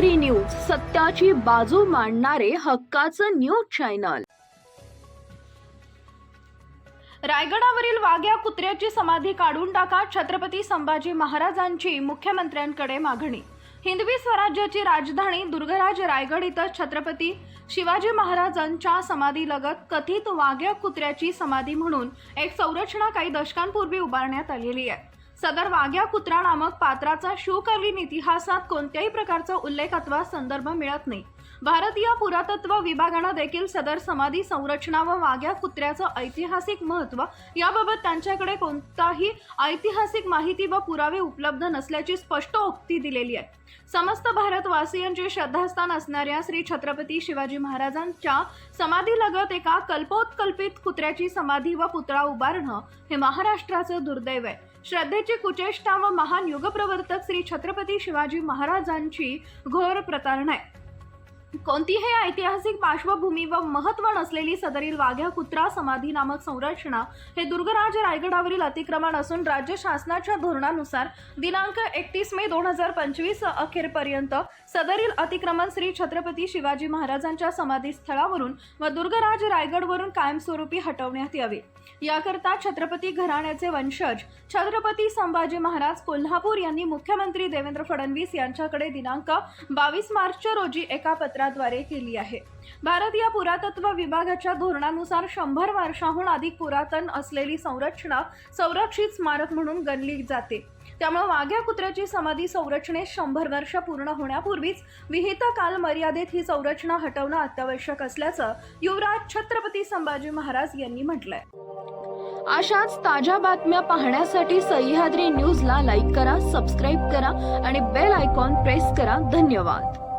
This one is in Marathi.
न्यूज सत्याची बाजू मांडणारे हक्काचं न्यूज चॅनल. रायगडावरील वाघ्या कुत्र्याची समाधी काढून टाका छत्रपती संभाजी महाराजांची मुख्यमंत्र्यांकडे मागणी. हिंदवी स्वराज्याची राजधानी दुर्गराज रायगड इथं छत्रपती शिवाजी महाराजांच्या समाधीलगत कथित वाघ्या कुत्र्याची समाधी म्हणून एक संरचना काही दशकांपूर्वी उभारण्यात आलेली आहे. सदर वाघ्या कुत्रा नामक पात्राचा शिवकालीन इतिहासात कोणत्याही प्रकारचा उल्लेख अथवा संदर्भ मिळत नाही. भारतीय पुरातत्व विभागानं देखील सदर समाधी संरचना व वाघ्या कुत्र्याचं ऐतिहासिक महत्त्व याबाबत त्यांच्याकडे कोणताही ऐतिहासिक माहिती व पुरावे उपलब्ध नसल्याची स्पष्ट उक्ती दिलेली आहे. समस्त भारतवासियांचे श्रद्धास्थान असणाऱ्या श्री छत्रपती शिवाजी महाराजांच्या समाधीलगत एका कल्पोत्कल्पित कुत्र्याची समाधी व पुतळा उभारणं हे महाराष्ट्राचं दुर्दैव आहे. श्रद्धेची कुचेष्टा व महान युगप्रवर्तक श्री छत्रपती शिवाजी महाराजांची घोर प्रतारणा आहे. कोणतीही ऐतिहासिक पार्श्वभूमी व महत्त्व नसलेली सदरील वाघ्या कुत्रा समाधी नामक संरचना हे दुर्गराज रायगडावरील अतिक्रमण असून राज्य शासनाच्या धोरणानुसार दिनांक एकतीस मे दोन हजार पंचवीस अखेरपर्यंत सदरील अतिक्रमण श्री छत्रपती शिवाजी महाराजांच्या समाधीस्थळावरून व दुर्गराज रायगडवरून कायमस्वरूपी हटवण्यात यावे. याकरता छत्रपती घराण्याचे वंशज छत्रपती संभाजी महाराज कोल्हापूर यांनी मुख्यमंत्री देवेंद्र फडणवीस यांच्याकडे दिनांक बावीस मार्चच्या रोजी एका पत्रात विभागाद्वारे केली आहे. भारतीय पुरातत्व विभागाच्या धोरणानुसार शंभर वर्षाहून अधिक पुरातन असलेली संरचना संरक्षित स्मारक म्हणून गणली जाते. त्यामुळे वाघ्या कुत्र्याची समाधी संरचनेत शंभर वर्ष पूर्ण होण्यापूर्वीच विहित काल मर्यादेत ही संरचना हटवणं अत्यावश्यक असल्याचं युवराज छत्रपती संभाजी महाराज यांनी म्हटलंय. अशाच ताज्या बातम्या पाहण्यासाठी सह्याद्री न्यूजला लाईक करा सबस्क्राईब करा आणि बेल आयकॉन प्रेस करा. धन्यवाद.